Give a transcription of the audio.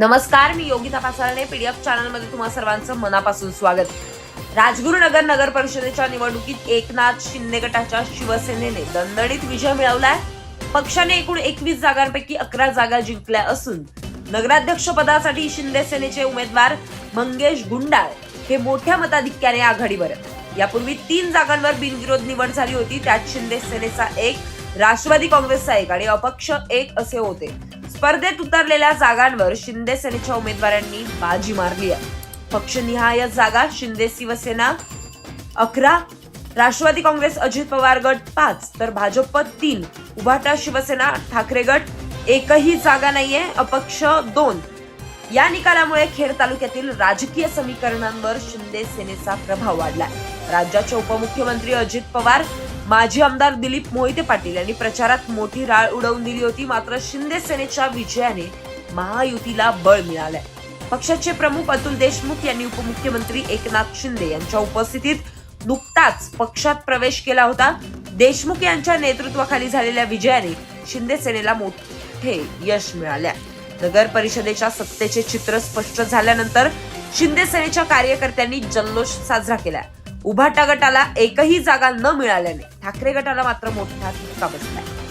नमस्कार मी Yogita Pasarne PDF F चॅनलमध्ये तुम्हा सर्वांचं मनापासून स्वागत. राजगुरुनगर नगर परिषदेच्या निवडणुकीत एकनाथ शिंदे गटाच्या शिवसेनेने दणदणीत विजय मिळवलाय. पक्षाने एकूण एकवीस जागांपैकी अकरा जागा जिंकल्या असून नगराध्यक्ष पदासाठी शिंदे सेनेचे उमेदवार मंगेश गुंडाळ हे मोठ्या मताधिक्याने आघाडीवर यापूर्वी तीन जागांवर बिनविरोध निवड झाली होती त्यात शिंदे सेनेचा एक राष्ट्रवादी काँग्रेसचा एक आणि अपक्ष एक असे होते. स्पर्धेत उतरलेल्या जागांवर शिंदे सेनेच्या उमेदवारांनी बाजी मारली आहे. पक्षनिहाय जागा शिंदे शिवसेना अकरा राष्ट्रवादी काँग्रेस अजित पवार गट पाच तर भाजप तीन उभाटा शिवसेना ठाकरे गट एकही जागा नाहीये अपक्ष दोन. या निकालामुळे खेड तालुक्यातील राजकीय समीकरणांवर शिंदे सेनेचा प्रभाव वाढलाय. राज्याचे उपमुख्यमंत्री अजित पवार माजी आमदार दिलीप मोहिते पाटील यांनी प्रचारात मोठी राळ उडवून दिली होती. मात्र शिंदे सेनेच्या विजयाने महायुतीला बळ मिळालंय. पक्षाचे प्रमुख अतुल देशमुख यांनी उपमुख्यमंत्री एकनाथ शिंदे यांच्या उपस्थितीत नुकताच पक्षात प्रवेश केला होता. देशमुख यांच्या नेतृत्वाखाली झालेल्या विजयाने शिंदे सेनेला मोठे यश मिळाले नगर परिषदेच्या सत्तेचे चित्र स्पष्ट झाल्यानंतर शिंदे सेनेच्या कार्यकर्त्यांनी जल्लोष साजरा केला उभाटा गटाला एकही जागा न मिळाल्याने ठाकरे गटाला मात्र मोठा धक्का बसलाय.